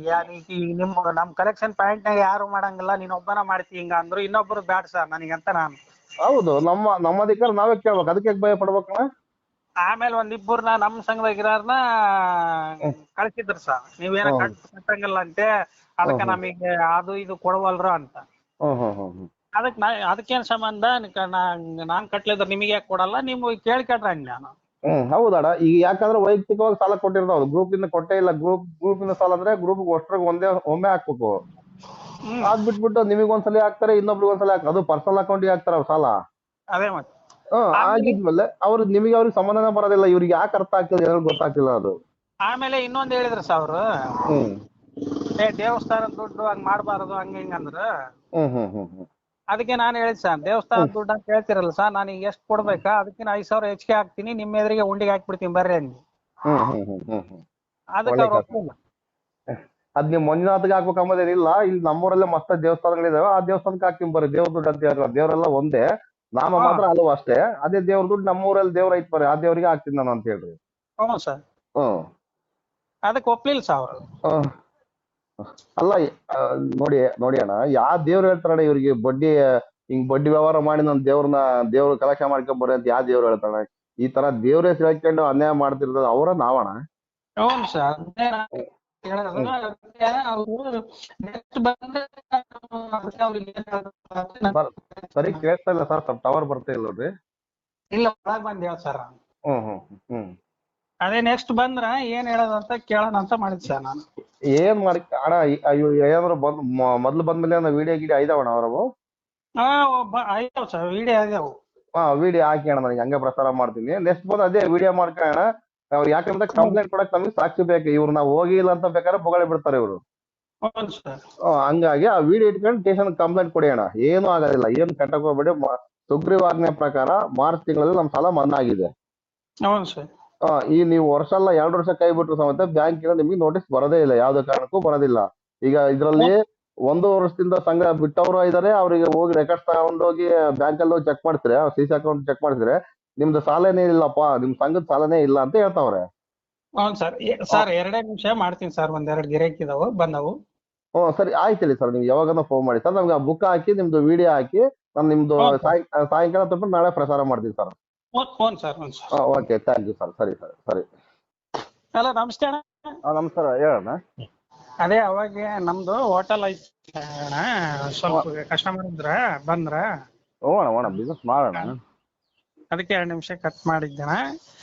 ಯಾ- ಈ ನಿಮ್ಮ ನಮ್ ಕಲೆಕ್ಷನ್ ಪಾಯಿಂಟ್ನಾಗ ಯಾರು ಮಾಡಂಗಿಲ್ಲ ನೀನ್ ಒಬ್ಬನ ಮಾಡ್ತಿ ಹಿಂಗ ಅಂದ್ರು ಇನ್ನೊಬ್ರು ಬ್ಯಾಡ ಸರ್ ನನಗಂತ ನಾನು. ಹೌದು ನಮ್ಮ ನಮ್ಮ ಅಧಿಕಾರ ನಾವೇ ಕೇಳ್ಬೇಕು. ಅದಕ್ಕೆ ಯಾಕೆ ಭಯ ಪಡ್ಬೇಕಣ್ಣ ಆಮೇಲೆ ಒಂದ್ ನಮ್ಮ ನಮ್ ಸಂಘದಾಗ ಇರೋರ್ನ ಕಳ್ಸಿದ್ರು ಸರ್. ನೀವೇನ ಹ್ಮ್. ಕಟ್ಟಂಗಿಲ್ಲ ಅಂತೆ ಅದಕ್ಕೆ. ನಮಗೆ ಅದು ಇದು ಕೊಡವಲ್ರು ಅಂತ. ಹ್ಮ್ ಹ್ಮ್ ಹ್ಮ್ ಹ್ಮ್. ಅದಕ್ ನಾ ಅದಕ್ಕೇನ್ ಸಂಬಂಧ? ನಾನ್ ಕಟ್ಲಿದ್ರ ನಿಮಗೆ ಯಾಕೆ ಕೊಡಲ್ಲ? ನೀವು ಕೇಳ್ಕೊಂಡ್ರೆ ಹಂಗ ನಾನು. ಹ್ಮ್ ಹೌದಣ್ಣ. ಈಗ ಯಾಕಂದ್ರೆ ವೈಯಕ್ತಿಕವಾಗಿ ಸಾಲ ಕೊಟ್ಟಿರ್ತಾವ್ ಗ್ರೂಪ್ ಇಂದ ಕೊಟ್ಟೇ ಇಲ್ಲ. ಗ್ರೂಪ್ ಗ್ರೂಪ್ ಇಂದ ಸಾಲ ಅಂದ್ರೆ ಗ್ರೂಪ್ ಅಷ್ಟ್ರಾಗ ಒಂದೇ ಒಮ್ಮೆ ಹಾಕ್ಬೇಕು. ಅದ್ ಬಿಟ್ಬಿಟ್ಟು ನಿಮಗೆ ಒಂದ್ಸಲ ಹಾಕ್ತಾರೆ ಇನ್ನೊಬ್ರಿಗೆ ಒಂದ್ಸಲ ಹಾಕ್ ಅದು ಪರ್ಸನಲ್ ಅಕೌಂಟಿಗೆ ಹಾಕ್ತಾರ ಅವ್ರ ಸಾಲ. ಅದೇ ಮತ್ತೆ. ಹ್ಮ್ ಆಗಿದ್ಮೇಲೆ ಅವ್ರ ನಿಮಗೆ ಅವ್ರಿಗೆ ಸಂಬಂಧನೇ ಬರೋದಿಲ್ಲ. ಇವ್ರಿಗೆ ಯಾಕೆ ಅರ್ಥ ಆಗ್ತಿಲ್ಲ ಏನೋ ಗೊತ್ತಾಗ್ತಿಲ್ಲ ಅದು. ಆಮೇಲೆ ಇನ್ನೊಂದ್ ಹೇಳಿದ್ರು ಸರ್ ಅವ್ರು. ಹ್ಮ್. ಏ ದೇವಸ್ಥಾನದ ದುಡ್ಡು ಹಂಗ್ ಮಾಡಬಾರದು ಹಂಗ ಹಿಂಗ ಅಂದ್ರ. ಹ್ಮ್ ಹ್ಮ್ ಹ್ಮ್ ಹ್ಮ್. ಅದಕ್ಕೆ ನಾನು ಹೇಳಿದ್ ಸರ್ ದೇವಸ್ಥಾನ ದುಡ್ಡು ಅಂತ ಹೇಳ್ತಿರಲ್ಲ ಸರ್ ನಾನು ಈಗ ಎಷ್ಟು ಕೊಡ್ಬೇಕಾ? ಅದಕ್ಕೆ ಐದ್ ಸಾವಿರ ಹೆಚ್ಚಿಗೆ ಹಾಕ್ತೀನಿ ನಿಮ್ಮ ಎದುರಿಗೆ ಉಂಡಿಗೆ ಹಾಕ್ಬಿಡ್ತೀನಿ ಬರ್ರಿ ಅಂದಿ ಹ್ಮ್ ಹ್ಮ್ ಹ್ಮ್ ಹ್ಮ್ ಹ್ಮ್. ಅದಕ್ಕೆ ಅವ್ರು ಒಪ್ಪಿಲ್ಲ. ಅದ್ ನೀವು ಮಂಜುನಾಥ್ಗೆ ಹಾಕ್ಬೇಕಂಬುದೇನಿಲ್ಲ ಇಲ್ಲಿ ನಮ್ಮೂರಲ್ಲೇ ಮಸ್ತ್ ದೇವಸ್ಥಾನಗಳಿದಾವೆ ಆ ದೇವಸ್ಥಾನಕ್ಕೆ ಹಾಕ್ತೀನಿ ಬರ್ರಿ ದೇವ್ರ ದುಡ್ಡು ಅಂತ ಹೇಳ್ತಾರೆ ದೇವರೆಲ್ಲ ಒಂದೇ ನಾಮ ಮಾತ್ರ ಅಲ್ಲೂ ಅಷ್ಟೇ ಅದೇ ದೇವ್ರ ದುಡ್ಡು ನಮ್ಮೂರಲ್ಲಿ ದೇವ್ರ ಐತ್ ಬರ್ರಿ ಆ ದೇವ್ರಿಗೆ ಹಾಕ್ತೀನಿ ನಾನು ಅಂತ ಹೇಳ್ರಿ. ಹ್ಞೂ ಸರ್ ಹ್ಮ್. ಅದಕ್ಕೆ ಒಪ್ಲಿಲ್ಲ ಸರ್ ಅವರು. ಅಲ್ಲ ನೋಡಿ ನೋಡಿ ಅಣ್ಣ ಯಾವ ದೇವ್ರು ಹೇಳ್ತಾರಣ್ಣ ಇವ್ರಿಗೆ ಬಡ್ಡಿ ಹಿಂಗ್ ಬಡ್ಡಿ ವ್ಯವಹಾರ ಮಾಡಿ ನನ್ ದೇವ್ರನ್ನ ದೇವ್ರ ಕಲೆಕ್ಷನ್ ಮಾಡ್ಕೊಂಡ್ ಬರ್ರಿ ಅಂತ ಯಾವ ದೇವ್ರು ಹೇಳ್ತಾನೆ ಈ ತರ ದೇವ್ರ ಹೆಸರು ಹೇಳ್ಕೊಂಡು ಅನ್ಯಾಯ ಮಾಡ್ತಿರೋದು ಅವರ ನಾವಣ್ಣ? ಸರ್ ಕೇಳ್ತಾ ಇಲ್ಲ ಸರ್ ಟವರ್ ಬರ್ತಾ ಇಲ್ಲ ನೋಡ್ರಿ. ಇಲ್ಲ ಒಳಗ್ ಬಂದ್ ಹೇಳ ಸರ್? ಹ್ಮ್ ಹ್ಮ್ ಹ್ಮ್ ಅದೇ ನೆಕ್ಸ್ಟ್ ಬಂದ್ರ ಏನ್ ಹೇಳೋದು ಅಂತ ಕೇಳೋಣ ಅಂತ ಮಾಡಿದ್ ಸರ್ ನಾನು. ಏನ್ ಮಾಡಿ ಅಣ್ಣ ಅಯ್ಯೋ ಏನಾದ್ರು ಬಂದ್ ಮೊದ್ಲು ಬಂದ್ಮೇಲೆ ಅಂದ್ರೆ ವಿಡಿಯೋ ಗಿಡಿಯೋ ಐದಾವಣ್ಣ ಅವರವು? ಹಾ ಸರ್ ವಿಡಿಯೋ ಹಾ ವಿಡಿಯೋ ಹಾಕಿ ಅಣ್ಣ ನನಗೆ ಹಂಗೆ ಪ್ರಸಾರ ಮಾಡ್ತೀನಿ. ನೆಕ್ಸ್ಟ್ ಬಂದ್ ಅದೇ ವಿಡಿಯೋ ಮಾಡ್ಕೊಳ್ಳೋಣ ಅವ್ರು ಯಾಕಂದ್ರೆ ಕಂಪ್ಲೇಂಟ್ ಕೊಡಕ್ ನಮಗೆ ಸಾಕ್ಷಿ ಬೇಕು. ಇವ್ರು ನಾವು ಹೋಗಿಲ್ಲ ಅಂತ ಬೇಕಾದ್ರೆ ಬೊಗಳೆ ಬಿಡ್ತಾರೆ ಇವರು. ಹಂಗಾಗಿ ಆ ವಿಡಿಯೋ ಇಟ್ಕೊಂಡು ಸ್ಟೇಷನ್ ಕಂಪ್ಲೇಂಟ್ ಕೊಡಿ ಅಣ್ಣ. ಏನು ಆಗೋದಿಲ್ಲ. ಏನು ಕಟ್ಟಕ್ ಹೋಗ್ಬೇಡಿ. ಸುಗ್ರೀವಾಜ್ಞೆ ಪ್ರಕಾರ ಮಾರ್ಚ್ ತಿಂಗಳಲ್ಲಿ ನಮ್ಮ ಸಾಲ ಮನ್ನಾ ಆಗಿದೆ. ಹೌದು ಸರ್ ಈ ನೀವು ವರ್ಷ ಅಲ್ಲ ಎರಡು ವರ್ಷ ಕೈ ಬಿಟ್ರು ಸಮೇತ ಬ್ಯಾಂಕಿಂದ ನಿಮಗೆ ನೋಟಿಸ್ ಬರೋದೇ ಇಲ್ಲ ಯಾವ್ದೇ ಕಾರಣಕ್ಕೂ ಬರೋದಿಲ್ಲ. ಈಗ ಇದರಲ್ಲಿ ಒಂದು ವರ್ಷದಿಂದ ಸಂಘ ಬಿಟ್ಟವರು ಇದಾರೆ ಅವರಿಗೆ ಹೋಗಿ ರೆಕಾರ್ಡ್ಸ್ ತಗೊಂಡೋಗಿ ಬ್ಯಾಂಕ್ ಅಲ್ಲಿ ಚೆಕ್ ಮಾಡ್ತಾರೆ ಸಿ ಸಿ ಅಕೌಂಟ್ ಚೆಕ್ ಮಾಡಿದ್ರೆ ನಿಮ್ದು ಸಾಲನೇ ಇಲ್ಲಪ್ಪ ನಿಮ್ ಸಂಘದ ಸಾಲನೇ ಇಲ್ಲ ಅಂತ ಹೇಳ್ತಾವ್ರೆ. ಹೌದು ಸರ್ ಸರ್ ಎರಡೇ ನಿಮಿಷ ಮಾಡ್ತೀನಿ ಸರ್ ಒಂದೆರಡು ಗಿರಾಕಿ ಇದಾವು ಬಂದವು. ಹ್ಞೂ ಸರಿ ಆಯ್ತೇಳಿ ಸರ್ ನೀವು ಯಾವಾಗನ ಫೋನ್ ಮಾಡಿ. ಸರ್ ನಮ್ಗೆ ಆ ಬುಕ್ ಹಾಕಿ ನಿಮ್ದು ವಿಡಿಯೋ ಹಾಕಿ ನಾನು ನಿಮ್ದು ಸಾಯಂಕಾಲ ತಪ್ಪ ನಾಳೆ ಪ್ರಸಾರ ಮಾಡ್ತೀನಿ ಸರ್. ಹ್ಞೂ ಸರ್ ಹ್ಞೂ sir okay thank you sir ಸರಿ ಸರ್ ಸರಿ ಹಲೋ ನಮಸ್ತೆ ಅಣ್ಣ. ಆ, ನಮಸ್ಕಾರ. ಹೇಳಣ್ಣ. ಅದೇ ಅವಾಗ ನಮ್ದು ಹೋಟೆಲ್ ಐತಿ ಅಣ್ಣ. ಸ್ವಲ್ಪ ಕಸ್ಟಮರ್ ಇದ್ರ ಬಂದ್ರ. ಹ್ಞೂ ಅಣ್ಣ ಅಣ್ಣ ಬಿಸ್ನೆಸ್ ಮಾಡೋಣ. ಅದಕ್ಕೆ ಎರಡು ನಿಮಿಷ ಕಟ್ ಮಾಡಿದ್ದಣ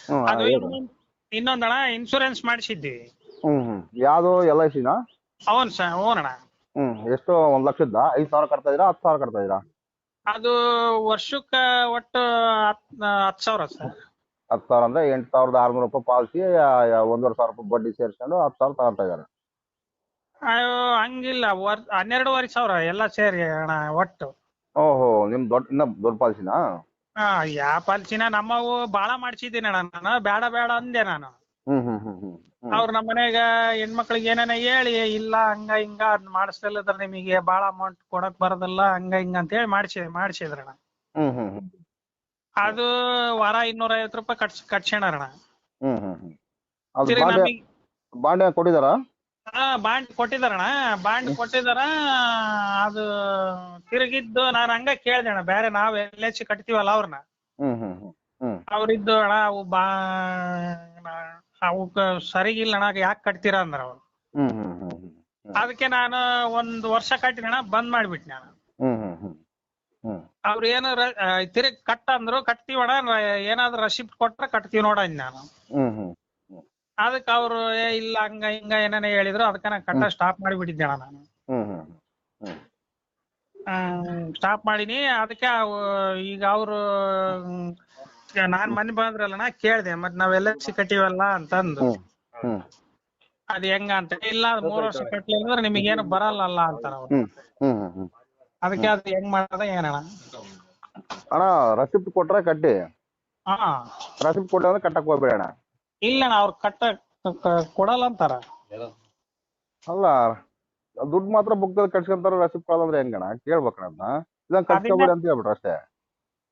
ಹ್ಞೂ ಅದು ಹೇಳಿ. ಇನ್ನೊಂದ್- ಇನ್ನೊಂದಣ್ಣ ಇನ್ಶೂರೆನ್ಸ್ ಮಾಡಿಸಿದ್ವಿ. ಹ್ಮ್ ಹ್ಮ್. ಯಾವ್ದು ಎಲ್ ಐ ಸಿನಾ ಅವನ್ ಸರ್ ಹ್ಞೂ ಅಣ್ಣ. ಹ್ಮ್ ಎಷ್ಟು? ಒಂದ್ ಲಕ್ಷದ ಐದ್ ಸಾವಿರ ಕಟ್ತಾ ಇದೀರಾ ಹತ್ತು ಸಾವಿರ ಕಟ್ತಾ ಇದೀರಾ ಅದು ವರ್ಷಕ್ಕ ಒಟ್ಟು ಹತ್ ಹತ್ತು ಸಾವಿರ ಸರ್. ಹತ್ತು ಸಾವಿರ ಅಂದ್ರೆ ಎಂಟು ಸಾವಿರದ ಆರ್ನೂರು ರೂಪಾಯಿ ಪಾಲಿಸಿ ಒಂದೂವರೆ ಸಾವಿರ ರೂಪಾಯಿ ಬಡ್ಡಿ ಸೇರಿಸ್ಕೊಂಡು ಹತ್ತು ಸಾವಿರ ತಗೊಂತ ಇದ್ದಾರೆ. ಅಯ್ಯೋ ಹಂಗಿಲ್ಲ. ವರ್ ಹನ್ನೆರಡುವರೆ ಸಾವಿರ ಎಲ್ಲ ಸೇರಿ ಅಣ್ಣ ಒಟ್ಟು. ಓಹೋ ನಿಮ್ ದೊಡ್ಡ ಇನ್ನ ದೊಡ್ಡ ಪಾಲಿಸಿನಾ? ಹಾ ಯಾ ಪಾಲಿಸಿನ ನಮ್ಮವು ಬಾಳ ಮಾಡ್ಸಿದ್ದೀನಿ ಅಣ್ಣ ನಾನು. ಬೇಡ ಬೇಡ ಅಂದೆ ನಾನು. ಹ್ಮ್ ಹ್ಮ್ ಹ್ಮ್ ಹ್ಮ್. ಅವ್ರ ನಮ್ಮ ಮನ್ಯಾಗ ಹೆಣ್ಮಕ್ಳಿಗೆ ಏನೇನ ಹೇಳಿ ಇಲ್ಲ ಹಂಗ ಹಿಂಗ ಅದ್ ಮಾಡಿಸ್ತಿಲ್ಲದ್ರ ನಿಮಗೆ ಬಾಳ ಅಮೌಂಟ್ ಕೊಡಕ್ ಬರೋದಿಲ್ಲ ಹಂಗ ಹಿಂಗ ಅಂತ ಹೇಳಿ ಮಾಡ್ಸಿ ಮಾಡ್ಸಿದ್ರಣ. ಅದು ವಾರ ಇನ್ನೂರ ಐವತ್ತು ರೂಪಾಯಿ ಕಟ್ಸ್ ಕಟ್ಸ್ಯಾಣರಣ. ಬಾಂಡೆ ಕೊಟ್ಟಿದಾರಾ? ಹಾ ಬಾಂಡ್ ಕೊಟ್ಟಿದಾರಣ. ಬಾಂಡ್ ಕೊಟ್ಟಿದಾರ ಅದು ತಿರುಗಿದ್ದು ನಾನು ಹಂಗ ಕೇಳ್ದೆ ಅಣ್ಣ ಬೇರೆ ನಾವ್ ಎಲ್ ಎಚ್ ಕಟ್ತೀವಲ್ಲ ಅವ್ರನ್ನ ಅವ್ರಿದ್ದು ಅಣ್ಣ ಅವು ಬಾ ಅವಕ್ಕ ಸರಿಗಿಲ್ಲ ಅಣ್ಣ ಯಾಕೆ ಕಟ್ತೀರಾ ಅಂದ್ರ ಅವ್ರು ಅದಕ್ಕೆ ನಾನು ಒಂದ್ ವರ್ಷ ಕಟ್ಟಿನ ಅಣ್ಣ ಬಂದ್ ಮಾಡ್ಬಿಟ್ನಿ ನಾನು. ಅವ್ರ ಏನು ತಿರುಗಿ ಕಟ್ ಅಂದ್ರು ಕಟ್ತೀವಣ ಏನಾದ್ರು ರಶೀಪ್ ಕೊಟ್ರೆ ಕಟ್ತೀವಿ ನೋಡ ನಾನು. ಅದಕ್ಕೆ ಅವ್ರು ಏ ಇಲ್ಲ ಹಂಗ ಹಿಂಗ ಏನೇನ ಹೇಳಿದ್ರು ಅದಕ್ಕೆ ನಾನು ಕಟ್ಟ ಸ್ಟಾಪ್ ಮಾಡಿಬಿಟ್ಟಿದ್ದೆ ಅಣ್ಣ ನಾನು. ಸ್ಟಾಪ್ ಮಾಡೀನಿ ಅದಕ್ಕೆ ಈಗ ಅವರು ನಾನ್ ಮನೆ ಬಂದ್ರಲ್ಲಣ್ಣ ಕೇಳ್ದೆ ಮತ್ ನಾವೆಲ್ಲ ಸಿ ಕಟ್ಟಿವಲ್ಲ? ಅಂತಂದು. ಅದ್ ಹೆಂಗ? ಅಂತ. ಇಲ್ಲ ಮೂರ್ ವರ್ಷ ಕಟ್ಲಿಲ್ಲ ಅಂದ್ರೆ ನಿಮಗೇನು ಬರಲ್ಲ ಅಂತಾರ ಅವ್ರು. ಅದಕ್ಕೆ ಅದು ಹೆಂಗ್ ಮಾಡದ ಏನಣ್ಣ? ಅಣ್ಣ ರಸೀಪ್ಟ್ ಕೊಟ್ರ ಕಟ್ಟಿ. ಹಾ. ರಸೀಪ್ಟ್ ಕೊಟ್ಟ ಅಂದ್ರೆ ಕಟ್ಟಕ್ ಹೋಗ್ಬೇಡ ಅಣ್ಣ ಇಲ್ಲಣ್ಣ ಅವ್ರು ಕಟ್ಟ ಕೊಡಲ್ಲ ಅಂತಾರ. ಅಲ್ಲ ದುಡ್ಡು ಮಾತ್ರ ಬುಕ್ದಲ್ಲಿ ಕಟ್ಸ್ಕೊಂತಾರ ರಸೀಪ್ಟ್ ಕೊಡಲ್ಲ ಅಂದ್ರೆ ಹೆಂಗಣ್ಣ? ಕೇಳ್ಬೇಕಣ್ಣ ಅದನ್ನ ಇದನ್ನ ಕಟ್ಸ್ಕೊಬೇಡಿ ಅಂತ ಹೇಳ್ಬಿಟ್ರು ಅಷ್ಟೇ.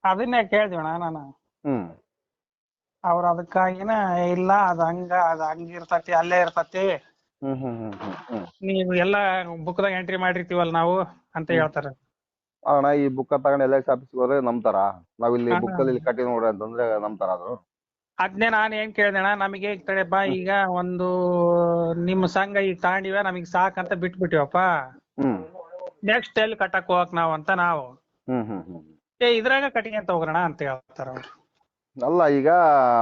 ಅದನ್ನೇ ಕೇಳ್ದಿವಣ್ಣ ನಾನು. ಹ್ಮ್. ಅವ್ರ ಅದಕ್ಕಾಗಿನ ಇಲ್ಲ ಅದ ಹಂಗ ಅದ್ ಹಂಗ ಇರ್ತತಿ ಅಲ್ಲೇ ಇರ್ತತಿ. ಹ್ಮ್ ಹ್ಮ್ ಹ್ಮ್ ಹ್ಮ್ ಹ್ಮ್. ನೀವು ಎಲ್ಲ ಬುಕ್ದಾಗ ಎಂಟ್ರಿ ಮಾಡಿರ್ತೀವಲ್ಲ ನಾವು ಅಂತ ಹೇಳ್ತಾರ. ಅಣ್ಣ ಈ ಬುಕ್ ತಗೊಂಡು ಎಲ್ಲ ಆಫೀಸ್ಗೆ ಹೋದ್ರೆ ನಂಬ್ತಾರ? ನಾವ್ ಇಲ್ಲಿ ಬುಕ್ಕಲ್ಲಿ ಅಲ್ಲಿ ಕಟ್ಟಿ ನೋಡ್ರಿ ಅಂತಂದ್ರೆ ನಂಬ್ತಾರ ಅದು? ಅದ್ನೇ ನಾನ್ ಏನ್ ಕೇಳ್ದೆಣ್ಣ ನಮಗೆ ಬಾ ಈಗ ಒಂದು ನಿಮ್ಮ ಸಂಘ ಈಗ ತಗೊಂಡಿವ ನಮಗ್ ಸಾಕಂತ ಬಿಟ್ಬಿಟ್ಟಿವಪ್ಪ ಹ್ಮ್. ನೆಕ್ಸ್ಟ್ ಎಲ್ಲಿ ಕಟ್ಟಕ್ ಹೋಗಕ್ ನಾವು ಅಂತ ನಾವು. ಹ್ಮ್ ಹ್ಮ್ ಹ್ಮ್. ಏ ಇದ್ರಾಗ ಕಟ್ಟಿಗೆ ಹೋಗ್ರಣ ಅಂತ ಹೇಳ್ತಾರ ಅವ್ರು. ಅಲ್ಲ ಈಗ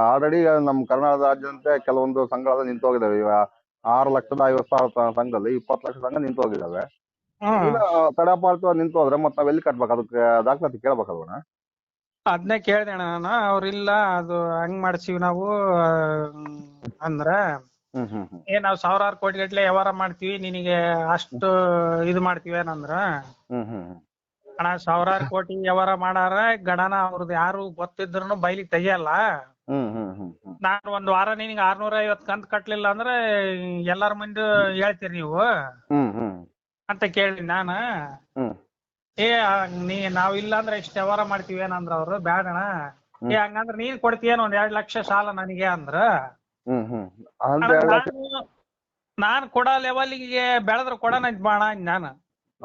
ಆಲ್ರೆಡಿ ನಮ್ಮ ಕರ್ನಾಟಕ ರಾಜ್ಯದಂತೆ ಕೆಲವೊಂದು ಸಂಘಗಳು ನಿಂತು ಹೋಗಿದಾವೆ ಈಗ ಆರು ಲಕ್ಷದ ಐವತ್ತು ಸಾವಿರ ಸಂಘದಲ್ಲಿ ಇಪ್ಪತ್ತು ಲಕ್ಷ ಸಂಘ ನಿಂತು ಹೋಗಿದಾವೆ ತಡಪಾಡ್ತು ನಿಂತು ಹೋದ್ರೆ ಮತ್ತೆ ನಾವ್ ಎಲ್ಲಿ ಕಟ್ಬೇಕು? ಅದಕ್ಕೆ ದಾಖಲಾತಿ ಕೇಳ್ಬೇಕಲ್ವಣ ಅದ್ನೇ ಕೇಳ್ದೆ ಅಣ್ಣ ನಾನು. ಅವ್ರ ಇಲ್ಲ ಅದು ಹಂಗ್ ಮಾಡ್ಸೀವಿ ನಾವು ಅಂದ್ರ ಹ್ಮ್ ಹ್ಮ್ ಹ್ಮ್. ಏ ನಾವ್ ಸಾವಿರಾರು ಕೋಟಿ ಗಟ್ಲೆ ವ್ಯವಹಾರ ಮಾಡ್ತೀವಿ ನಿನಗೆ ಅಷ್ಟು ಇದು ಮಾಡ್ತೀವಿ ಏನಂದ್ರ ಹ್ಮ್ ಹ್ಮ್ ಹ್ಮ್. ಅಣ್ಣ ಸಾವಿರಾರು ಕೋಟಿ ವ್ಯವಹಾರ ಮಾಡಾರ ಗಣನ ಅವ್ರದ್ದು ಯಾರು ಗೊತ್ತಿದ್ರು ಬೈಲಿಗ್ ತೆಗಿಯಲ್ಲ. ಹ್ಮ್ ಹ್ಮ್ ಹ್ಮ್ ಹ್ಮ್. ನಾನು ಒಂದ್ ವಾರ ನಿನಗೆ ಆರ್ನೂರ ಐವತ್ ಕಂತ್ ಕಟ್ಲಿಲ್ಲ ಅಂದ್ರೆ ಎಲ್ಲಾರ ಮುಂದೆ ಹೇಳ್ತೀರಿ ನೀವು. ಹ್ಮ್ ಹ್ಮ್. ಅಂತ ಕೇಳಿ ನಾನ. ಹ್ಮ್. ಏ ಆ, ನೀ ನಾವ್ ಇಲ್ಲ ಅಂದ್ರೆ ಇಷ್ಟ ವ್ಯವಹಾರ ಮಾಡ್ತೀವಿ ಏನಂದ್ರ ಅವ್ರು ಬ್ಯಾಡಣ ಏ ಹಂಗಂದ್ರ ನೀನ್ ಕೊಡ್ತೀಯೇನ ಒಂದ್ ಎರಡ್ ಲಕ್ಷ ಸಾಲ ನನಗೆ ಅಂದ್ರ? ಹ್ಮ್ ಹ್ಮ್. ನಾನು ನಾನ್ ಕೊಡ ಲೆವೆಲ್ಗೆ ಬೆಳೆದ್ರ ಅಂದ್ ನಾನು.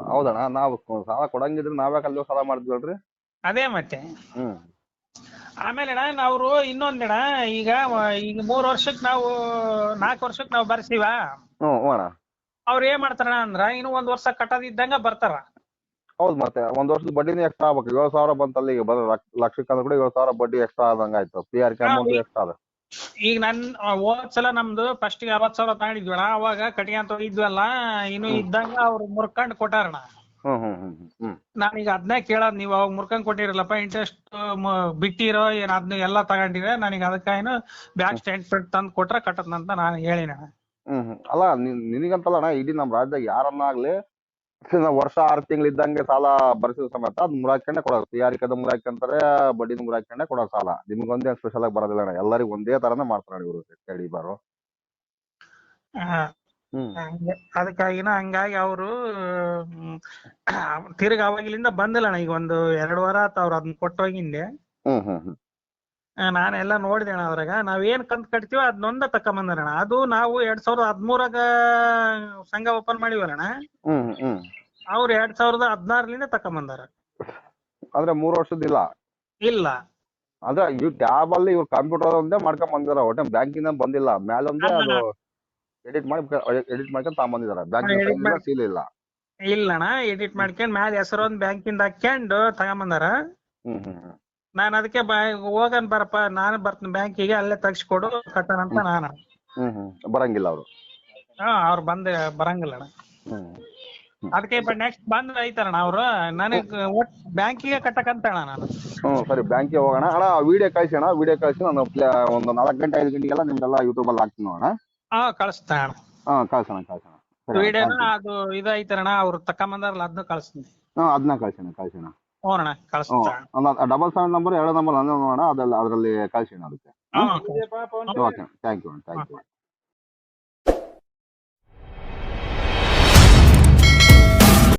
ಹೌದಣ್ಣ ನಾವು ಸಾಲ ಕೊಡಂಗಿದ್ರೆ ನಾವ್ಯಾಕೆ ಅಲ್ಲಿ ಹೋಗ್ ಸಾಲ ಮಾಡ್ತೀವಲ್ರಿ? ಅದೇ ಮತ್ತೆ. ಹ್ಮ್. ಆಮೇಲೆ ಅಣ್ಣ ಅವ್ರು ಇನ್ನೊಂದಣ ಈಗ ಈಗ ಮೂರ್ ವರ್ಷಕ್ ನಾವು ನಾಲ್ಕು ವರ್ಷಕ್ ನಾವು ಬರ್ಸಿವ. ಹ್ಮ್ ಹ್ಞೂ ಅಣ್ಣ. ಅವ್ರ ಏನ್ ಮಾಡ್ತಾರ ಅಂದ್ರ ಇನ್ನು ಒಂದ್ ವರ್ಷ ಕಟ್ಟದಿದ್ದಂಗ ಬರ್ತಾರ. ಹೌದ್ ಮತ್ತೆ ಒಂದ್ ವರ್ಷದ ಬಡ್ಡಿನೇ ಎಕ್ಸ್ಟ್ರಾ ಆಗ್ಬೇಕು. ಏಳ್ ಸಾವಿರ ಬಂತ ಈಗ ಬರ ಲಕ್ಷಕ್ಕೆ ಅಂದ್ರೆ ಕೂಡ ಏಳು ಸಾವಿರ ಬಡ್ಡಿ ಎಕ್ಸ್ಟ್ರಾ ಆದಂಗ ಆಯ್ತು P R K amount extra ಅದ ಈಗ ನನ್ ಹೋದ್ ಸಲ ನಮ್ದು ಫಸ್ಟ್ಗೆ ಅರವತ್ ಸಾವಿರ ತಗೊಂಡಿದ್ವಣ ಅವಾಗ ಕಟ್ಗೆ ಅಂತ ಇದ್ವಲ್ಲ ಇನ್ನು ಇದ್ದಂಗ ಅವ್ರು ಮುರ್ಕಂಡ್ ಕೊಟ್ಟಾರಣ ನಾನೀಗ ಅದನ್ನೇ ಕೇಳೋದ್ ನೀವು ಅವಾಗ ಮುರ್ಕೊಂಡ್ ಕೊಟ್ಟಿರಲ್ಲಪ್ಪ ಇಂಟ್ರೆಸ್ಟ್ ಬಿಟ್ಟಿರೋ ಏನ್ ಅದ್ನ ಎಲ್ಲಾ ತಗೊಂಡಿರ ನನಗೆ ಏನು ಬ್ಯಾಕ್ ಸ್ಟೇಟ್ಮೆಂಟ್ ತಂದ್ ಕೊಟ್ರ ಕಟ್ಟದ್ನಂತ ನಾನು ಹೇಳಿನ ಅಲ್ಲ ನಿನ್- ನಿನಗಂತಲ್ಲ ಅಣ್ಣ ಇಡೀ ನಮ್ ರಾಜ್ಯದಾಗ ಯಾರನ್ನಾಗ್ಲಿ ನಾವು ವರ್ಷ ಆರು ತಿಂಗಳು ಇದ್ದಂಗೆ ಸಾಲ ಬರ್ಸಿದ ಸಮೇತ ಅದ್ ಮುರಾಕೊಂಡೆ ಕೊಡೋದು. ಪಿ ಆರ್ ಹಾಕೊಂತಾರೆ ಬಡ್ಡಿ ಬಡ್ಡಿನ ಹಾಕೊಂಡೆ ಕೊಡೋ ಸಾಲ ನಿಮ್ಗೊಂದೇ ಸ್ಪೆಷಲ್ ಆಗಿ ಬರೋದಿಲ್ಲ ಅಣ್ಣ. ಎಲ್ಲರಿಗೂ ಒಂದೇ ತರನೇ ಮಾಡ್ತಾರೆ ಇವರು ಕೇಳಿ ಬಾರು. ಹ್ಮ್. ಅದಕ್ಕಾಗಿನ ಹಂಗಾಗಿ ಅವರು ತಿರ್ಗ ಅವಾಗಿಲಿಂದ ಬಂದಿಲ್ಲಣ್ಣ ಈಗ ಒಂದು ಎರಡು ವಾರ ಆತ ಅವ್ರು ಅದನ್ನ ಕೊಟ್ಟೋಗಿಂದೆ. ಹ್ಮ್ ಹ್ಮ್ ಹ್ಮ್. ಆ, ನಾನೆಲ್ಲ ನೋಡಿದೆ ಅಣ್ಣ ಅದ್ರಾಗ. ನಾವ್ ಏನ್ ಕಂತ್ ಕಟ್ತೀವೋ ಬಂದಾರ ತಕೊಂಬಂದಾರಣ ಅದು ನಾವು ಎರಡ್ ಸಾವಿರದ ಹದ್ಮೂರಾಗ ಸಂಘ ಓಪನ್ ಮಾಡಿವಲ್ಲಣ್ಣ ಹ್ಮ್ ಹ್ಮ್. ಅವ್ರು ಎರಡ್ ಸಾವಿರದ ಹದ್ನಾರಲಿಂದ ತಕೊಂಬಂದಾರ ಅಂದ್ರೆ ಮೂರ್ ವರ್ಷದಿಲ್ಲ ಇಲ್ಲ. ಅಂದ್ರೆ ಇವ್ ಟ್ಯಾಬ್ ಅಲ್ಲಿ ಇವ್ರು ಕಂಪ್ಯೂಟರ್ ಒಂದೇ ಮಾಡ್ಕೊಂಡ್ ಬಂದಿದಾರ. ಒಟ್ಟೆ ಬ್ಯಾಂಕಿಂದ ಬಂದಿಲ್ಲ. ಮೇಲೊಂದೇ ಅದು ಎಡಿಟ್ ಮಾಡಿ ಎಡಿಟ್ ಮಾಡ್ಕೊಂಡ್ ತಗೊಂಬಂದಿದಾರ. edit ಬ್ಯಾಂಕ್ ಮಾಡ್- ಸೀಲ್ ಇಲ್ಲ. ಇಲ್ಲಣ್ಣ ಎಡಿಟ್ ಮಾಡ್ಕೊಂಡ್ ಮ್ಯಾಲ ಹೆಸರು ಒಂದ್ ಬ್ಯಾಂಕಿಂದ ಹಾಕ್ಯಂಡು ತಗೊಂಬಂದಾರ. ಹ್ಮ್ ಹ್ಮ್. ನಾನ್ ಅದಕ್ಕೆ ಹೋಗನ್ ಬರಪ್ಪ ನಾನು ಬರ್ತೀನಿ ಬ್ಯಾಂಕಿಗೆ ಅಲ್ಲೇ ತಗ್ಸ್ಕೊಡು ಕಟ್ಟಣ ಅಂತ ನಾನು. ಹ್ಮ್ ಹ್ಮ್ ಬರಂಗಿಲ್ಲ ಅವರು. ಹಾ ಅವ್ರು ಬಂದ್ ಬರಂಗಿಲ್ಲ ಅಣ್ಣ. ಹ್ಮ್ ಅದಕ್ಕೆ ನೆಕ್ಸ್ಟ್ ಬಂದ್ ಐತಣ್ಣ ಅವ್ರು. ನನಗ್ ಒಟ್ ಬ್ಯಾಂಕಿಗೆ ಕಟ್ಟಕಂತಣ್ಣ ನಾನು. ಹ್ಮ್ ಸರಿ ಬ್ಯಾಂಕಿಗೆ ಹೋಗೋಣ. ಅಣ್ಣ ವಿಡಿಯೋ ಕಳ್ಸಿ ಅಣ್ಣ ವಿಡಿಯೋ ಕಳ್ಸಿ ನಾನು ಪ್ಲೇ- ಒಂದು ನಾಲ್ಕು ಗಂಟೆ ಐದು ಗಂಟೆಗೆಲ್ಲ ನಿಮ್ಗೆಲ್ಲ ಯೂಟ್ಯೂಬ್ ಅಲ್ಲಿ ಹಾಕ್ತೀನಿ ಅಣ್ಣ ಹಾ ಕಳಿಸ್ತಾ ಅಣ್ಣ. ಹಾ ಕಳ್ಸೋಣ ಕಳ್ಸೋಣ. ಸರಿ ವಿಡಿಯೋನ ಅದು ಇದು ಐತರಣ್ಣ ಅವ್ರು ತಕೊಂಬಂದಾರಲ್ಲ ಅದನ್ನ ಕಳಿಸ್ತೀನಿ. ಹಾ ಅದನ್ನ ಕಳ್ಸೋಣ ಕಳ್ಸೋಣ. ಕಳಿಸ್ತಾ ಡಬಲ್ ಸೆವೆನ್ ನಂಬರ್ ಎರಡು ನಂಬರ್ ನಂದು ಅಣ್ಣ ಅದ್ರಲ್ಲಿ ಅದರಲ್ಲಿ ಕಳಿಸಿ ಅದಕ್ಕೆ okay thank you thank you